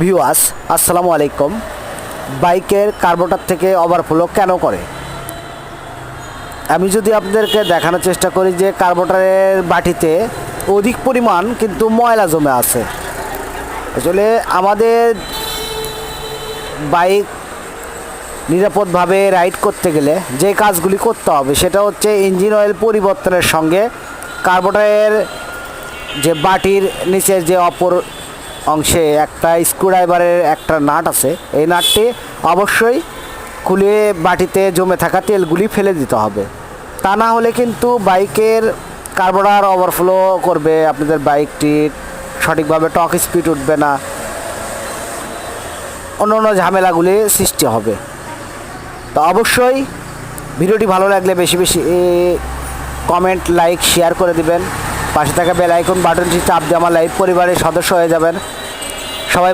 Viewers, আসসালামু আলাইকুম। বাইকের কার্বোটার থেকে ওভারফ্লো কেন করে? আমি যদি আপনাদেরকে দেখানোর চেষ্টা করি যে কার্বোটারের বাটিতে অধিক পরিমাণ কিন্তু ময়লা জমে আছে। আসলে আমাদের বাইক নিরাপদভাবে রাইড করতে গেলে যে কাজগুলি করতে হবে, সেটা হচ্ছে ইঞ্জিন অয়েল পরিবর্তনের সঙ্গে কার্বোটারের যে বাটির নিচের যে অপর অংশে একটা স্ক্রুড্রাইভারের একটা নাট আছে। এই নাটটি অবশ্যই খুলে বাটিতে জমে থাকা তেলগুলি ফেলে দিতে হবে। তা না হলে কিন্তু বাইকের কার্বোটার ওভারফ্লো করবে, আপনাদের বাইকটি সঠিকভাবে টক স্পিড উঠবে না। অন্য অন্য ঝামেলাগুলি সৃষ্টি হবে। তো অবশ্যই ভিডিওটি ভালো লাগলে বেশি বেশি কমেন্ট লাইক শেয়ার করে দিবেন। পাশে থাকা বেল আইকন বাটনটি চাপ দিয়ে আমার লাইভ পরিবারের সদস্য হয়ে যাবেন।